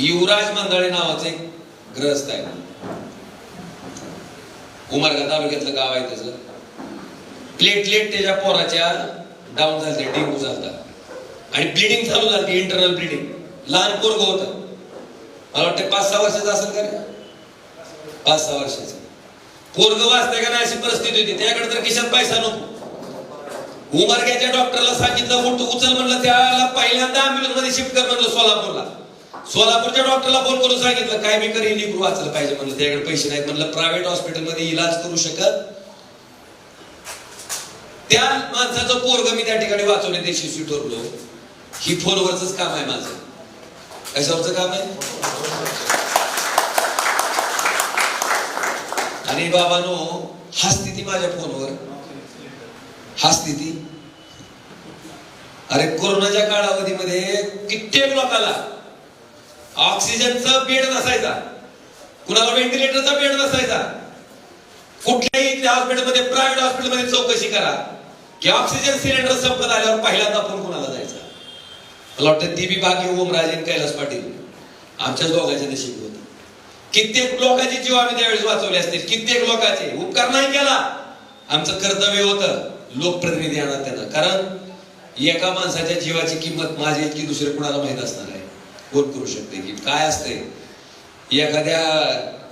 युवराज मंदाळे नावाचे ग्रहस्थ आहे उमरगा तालुक्यातलं गाव आहे त्याचं. प्लेटलेट त्याच्या पोराच्या डाऊन झालते डेंगू झालता. आणि ब्लिडिंग चालू झाली इंटरनल ब्लिडिंग लहान पोरग होत. मला वाटतं पाच सहा वर्षाचं असेल का पाच सहा वर्षाचं. पोरग वाचतंय का नाही अशी परिस्थिती होती. त्याकडे तर किशात पैसा नव्हतो. उमरग्याच्या डॉक्टरला सांगितलं उठ उचल म्हणलं त्याला पहिल्यांदा अँब्युलन्समध्ये शिफ्ट कर म्हणलं सोलापूरला. सोलापूरच्या डॉक्टरला फोन करून सांगितलं काय मी करेन लिकरू वाचलं पाहिजे म्हणलं त्याकडे पैसे नाहीत म्हणलं प्रायव्हेट हॉस्पिटलमध्ये इलाज करू शकत? त्या माणसाचं पोरग मी त्या ठिकाणी वाचवले ते शिशू ठरलो ही फोनवरच काम आहे माझं. कशावरच काम आहे? आणि बाबानो हा ती माझ्या फोनवर हा ती अरे कोरोनाच्या कालावधीमध्ये कित्येक लोकांना ऑक्सिजनचा बेड नसायचा. कुणाला व्हेंटिलेटरचा बेड नसायचा. कुठल्याही हॉस्पिटलमध्ये प्रायव्हेट हॉस्पिटलमध्ये चौकशी करा. की ऑक्सिजन सिलेंडर संपत आल्यावर पहिल्यांदा फोन कुणाला जायचा? मला वाटतं ती बी बाकी ओमराजे कैलास पाटील. आमच्याच दोघांच्या नशीब होते. कित्येक लोकांचे जीव आम्ही त्यावेळेस वाचवले असतील. कित्येक लोकांचे. उपकार नाही केला. आमचं कर्तव्य होतं लोकप्रतिनिधी आणा त्यांना. कारण एका माणसाच्या जीवाची किंमत माझी इतकी दुसरे कुणाला माहीत असणार आहे? कोण करू शकते? की काय असते? एखाद्या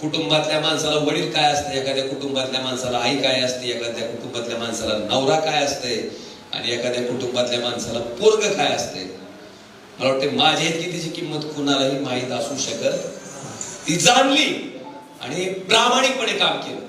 कुटुंबातल्या माणसाला वडील काय असते? एखाद्या कुटुंबातल्या माणसाला आई काय असते? एखाद्या कुटुंबातल्या माणसाला नवरा काय असते? आणि एखाद्या कुटुंबातल्या माणसाला पोरग काय असते? मला वाटते माझ्या इतकी तिची किंमत कुणालाही माहीत असू शकत ती जाणली आणि प्रामाणिकपणे काम केलं.